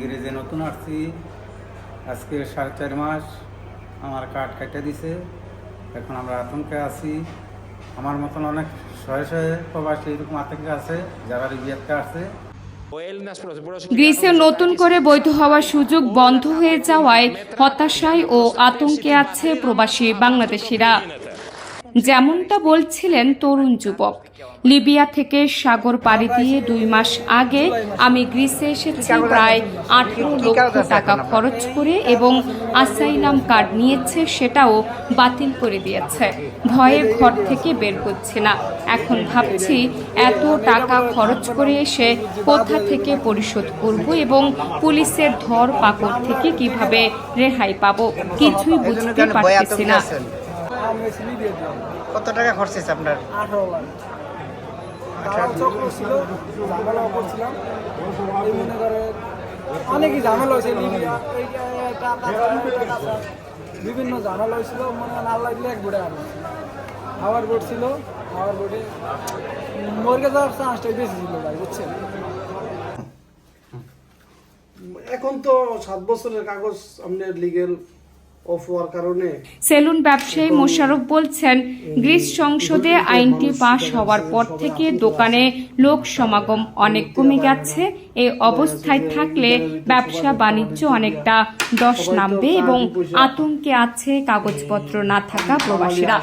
গ্যারেজে নতুন আসছি, আজকে সাড়ে চার মাস আমার কার্ড কেটে দিছে। এখন আমরা আতঙ্কে আছি। আমার মতন অনেক শয়ে শয়ে প্রবাসী এরকম আতঙ্কে আছে, যারা রিভিয়াতে আছে গ্রিসে নতুন করে বৈধ হওয়ার সুযোগ বন্ধ হয়ে যাওয়ায় হতাশায় ও আতঙ্কে আছে প্রবাসী বাংলাদেশিরা। যেমনটা বলছিলেন তরুণ যুবক, লিবিয়া থেকে সাগর পাড়ি দিয়ে দুই মাস আগে আমি গ্রিসে এসেছি, প্রায় আঠারো লক্ষ টাকা খরচ করে এবং আসাইলাম কার্ড নিয়েছে, সেটাও বাতিল করে দিয়েছে। ভয়ে ঘর থেকে বের হচ্ছে না। এখন ভাবছি এত টাকা খরচ করে এসে কোথা থেকে পরিশোধ করব এবং পুলিশের ধর পাকড় থেকে কীভাবে রেহাই পাবো? কিছুই বুঝতে পারতেছি না। কত টাকা খরচ হয়েছে আপনার? আঠারো লাখ। ছিল ঝামেলাও করছিলাম। মনে করে অনেকই ঝামেলা হয়েছে বিভিন্ন ঝামেলা হয়েছিল মনে হয় আল্লাহ দিলে এক বোর্ডে আরও হাওয়ার বোর্ড ছিল হাওয়ার বোর্ডে মর্গে যাওয়ার চান্সটাই বেশি ছিল ভাই বুঝছেন? এখন তো সাত বছরের কাগজ আপনার লিগেল অফ হওয়ার কারণে সেলুন ব্যবসায়ী মোশারফ বলছেন গ্রিস সংসদে আইনটি পাশ হওয়ার পর থেকে দোকানে লোক সমাগম অনেক কমে গেছে এই অবস্থায় থাকলে ব্যবসা বাণিজ্য অনেকটা দশ নামবে এবং আতঙ্কে আছে কাগজপত্র না থাকা প্রবাসীরা।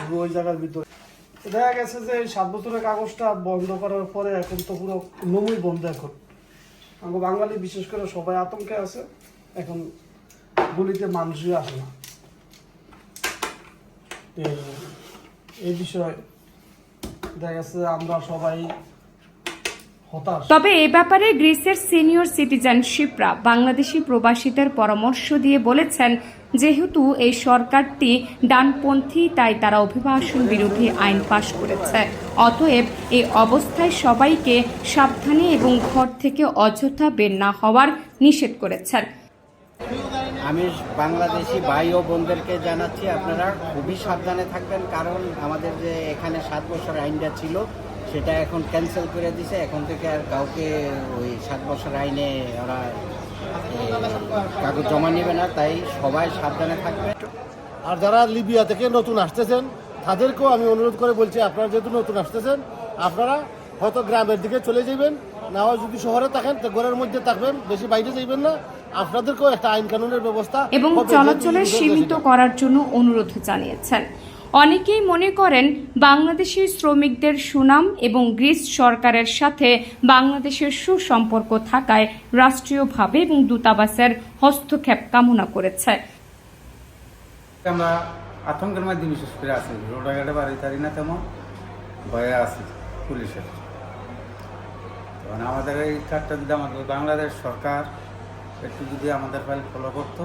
দেখা গেছে যে সাত বছরের কাগজটা বন্ধ করার পরে এখন তো পুরো নমই বন্ধ এখন। বাঙালি বিশেষ করে সবাই আতঙ্কে আছে এখন গুলিতে মানুষই আসে না। এই- দেখা আমরা সবাই তবে এ ব্যাপারে গ্রিসের সিনিয়র সিটিজেনশিপরা বাংলাদেশি প্রবাসীদের পরামর্শ দিয়ে বলেছেন, যেহেতু এই সরকারটি ডানপন্থী, তাই তারা অভিবাসন বিরোধী আইন পাশ করেছে। অতএব এই অবস্থায় সবাইকে সাবধানে এবং ঘর থেকে অযথা বের না হওয়ার নিষেধ করেছেন। আমি বাংলাদেশি ভাই ও বোনদেরকে জানাচ্ছি, আপনারা খুবই সাবধানে থাকবেন, কারণ আমাদের যে এখানে সাত বছর আইনটা ছিল, সেটা এখন ক্যান্সেল করে দিছে। এখন থেকে আর কাউকে ওই সাত বছর আইনে ওরা কাগজ জমা নেবে না, তাই সবাই সাবধানে থাকবে। আর যারা লিবিয়া থেকে নতুন আসতেছেন, তাদেরকেও আমি অনুরোধ করে বলছি, আপনারা যেহেতু নতুন আসতেছেন, আপনারা হয়তো গ্রামের দিকে চলে যাবেন না হয় যদি শহরে থাকেন, তো ঘরের মধ্যে থাকবেন, বেশি বাইরে যাইবেন না। আপনাদেরকেও একটা আইন কানুনের ব্যবস্থা এবং সীমিত করার জন্য অনুরোধ জানিয়েছেন। অনেকেই মনে করেন বাংলাদেশি শ্রমিকদের সুনাম এবং গ্রিস সরকারের সাথে বাংলাদেশের সুসম্পর্ক থাকায় রাষ্ট্রীয়ভাবে এবং দূতাবাসের হস্তক্ষেপ কামনা করেছে। আমরা আতঙ্কের মধ্যে বিশেষ করে আছি। রোডাঘাটে বাড়ি তারি না তেমন ভয়ে আছি পুলিশের। আমাদের এই কার্ডটা যদি আমাদের বাংলাদেশ সরকার একটু যদি আমাদের ফাইল ফলো করতো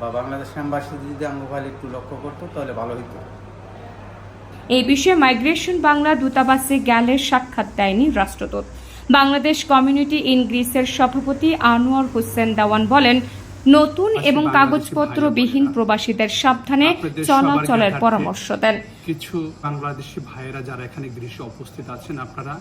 বা বাংলাদেশ এম্বাসি যদি আমার ফাইল একটু লক্ষ্য করতো তাহলে ভালো হতো এই বিষয়ে মাইগ্রেশন বাংলা দূতাবাসে গেলে সাক্ষাৎ দেয়নি রাষ্ট্রদূত। বাংলাদেশ কমিউনিটি ইন গ্রিসের সভাপতি আনোয়ার হোসেন দেওয়ান বলেন নতুন এবং কাগজপত্রবিহীন প্রবাসীদের সাবধানে চলাচলের পরামর্শ দেন। কিছু বাংলাদেশি ভাইয়েরা যারা এখানে গ্রীষ্মে উপস্থিত আছেন আপনারা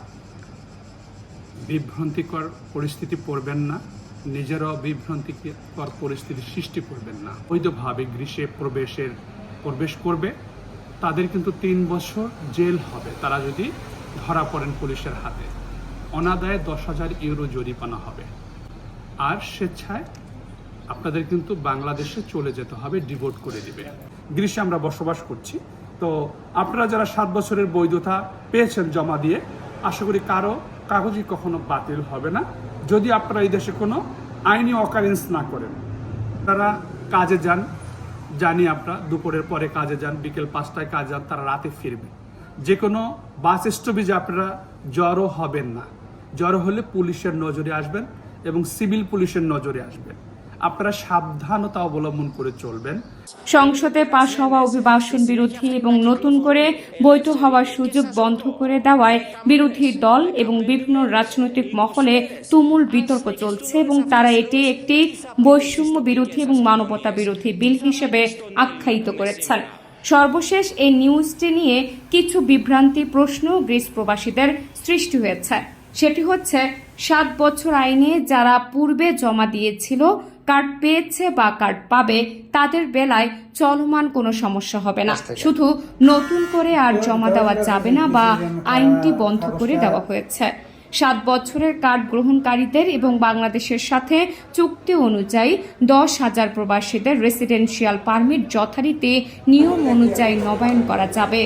বিভ্রান্তিকর পরিস্থিতি পড়বেন না। নিজেরাও বিভ্রান্তিকর পরিস্থিতি সৃষ্টি করবেন না। বৈধভাবে গ্রীষ্মে প্রবেশের, প্রবেশ করবে। তাদের কিন্তু তিন বছর জেল হবে। তারা যদি ধরা পড়েন পুলিশের হাতে, অনাদায়ে দশ হাজার ইউরো জরিমানা হবে। আর স্বেচ্ছায় আপনাদের কিন্তু বাংলাদেশে চলে যেতে হবে, ডিভোট করে দিবে। গ্রীষ্মে আমরা বসবাস করছি। তো আপনারা যারা সাত বছরের বৈধতা পেয়েছেন জমা দিয়ে, আশা করি কারও কাগজই কখনো বাতিল হবে না। যদি আপনারা এই দেশে কোনো আইনি অকারেন্স না করেন, তারা কাজে যান। জানি আপনারা দুপুরের পরে কাজে যান, বিকেল পাঁচটায় কাজে যান, তারা রাতে ফিরবে। যে কোনো বাস স্টপেজে আপনারা জড়ো হবেন না। জড়ো হলে পুলিশের নজরে আসবেন এবং সিভিল পুলিশের নজরে আসবেন। আপনারা সাবধানতা অবলম্বন করে চলবেন। সংসদে পাশ হওয়া অভিবাসন বিরোধী এবং নতুন করে বৈধ হওয়ার সুযোগ বন্ধ করে দেওয়ায় বিরোধী দল এবং বিভিন্ন রাজনৈতিক মহলে তুমুল বিতর্ক চলছে এবং তারা এটি একটি বৈষম্য বিরোধী এবং মানবতা বিরোধী বিল হিসেবে আখ্যায়িত করেছেন। সর্বশেষ এই নিউজটি নিয়ে কিছু বিভ্রান্তি, প্রশ্ন গ্রিস প্রবাসীদের সৃষ্টি হয়েছে। সেটি হচ্ছে, সাত বছর আইনে যারা পূর্বে জমা দিয়েছিল কার্ড পেয়েছে বা কার্ড পাবে তাদের বেলায় চলমান কোনো সমস্যা হবে না। শুধু নতুন করে আর জমা দেওয়া যাবে না বা আইনটি বন্ধ করে দেওয়া হয়েছে। সাত বছরের কার্ড গ্রহণকারীদের এবং বাংলাদেশের সাথে চুক্তি অনুযায়ী দশ হাজার প্রবাসীদের রেসিডেন্সিয়াল পারমিট যথারীতি নিয়ম অনুযায়ী নবায়ন করা যাবে।